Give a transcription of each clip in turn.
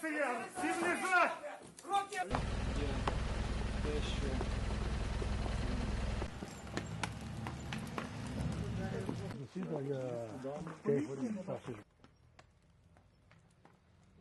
селян, всім лежать! Те,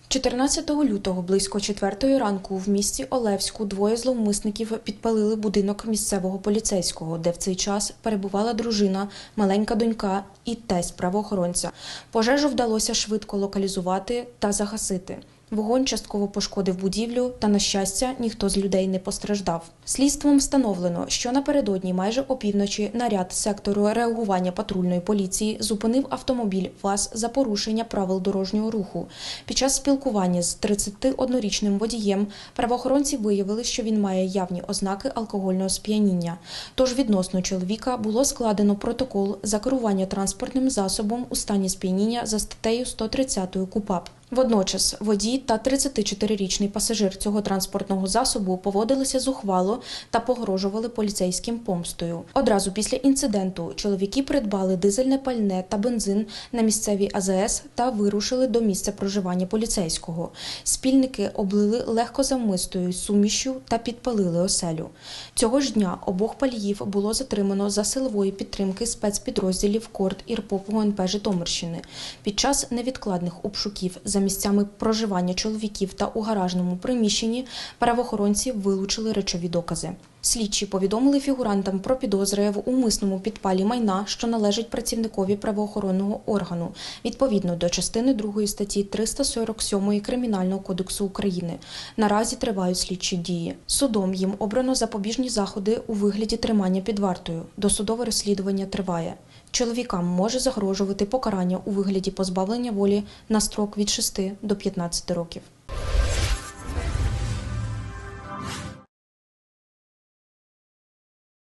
14 лютого близько 4 ранку в місті Олевську двоє зловмисників підпалили будинок місцевого поліцейського, де в цей час перебувала дружина, маленька донька і тесть правоохоронця. Пожежу вдалося швидко локалізувати та загасити. Вогонь частково пошкодив будівлю, та, на щастя, ніхто з людей не постраждав. Слідством встановлено, що напередодні майже опівночі наряд сектору реагування патрульної поліції зупинив автомобіль ВАЗ за порушення правил дорожнього руху. Під час спілкування з 31-річним водієм правоохоронці виявили, що він має явні ознаки алкогольного сп'яніння. Тож відносно чоловіка було складено протокол за керування транспортним засобом у стані сп'яніння за статтею 130 КУПАП. Водночас водій та 34-річний пасажир цього транспортного засобу поводилися зухвало та погрожували поліцейським помстою. Одразу після інциденту чоловіки придбали дизельне пальне та бензин на місцевій АЗС та вирушили до місця проживання поліцейського. Спільники облили легкозамистою сумішю та підпалили оселю. Цього ж дня обох паліїв було затримано за силової підтримки спецпідрозділів КОРД ІРПОП ГУНП Житомирщини. Під час невідкладних обшуків за місцями проживання чоловіків та у гаражному приміщенні правоохоронці вилучили речові докази. Слідчі повідомили фігурантам про підозри в умисному підпалі майна, що належить працівникові правоохоронного органу, відповідно до частини 2 статті 347 Кримінального кодексу України. Наразі тривають слідчі дії. Судом їм обрано запобіжні заходи у вигляді тримання під вартою. Досудове розслідування триває. Чоловікам може загрожувати покарання у вигляді позбавлення волі на строк від 6 до 15 років.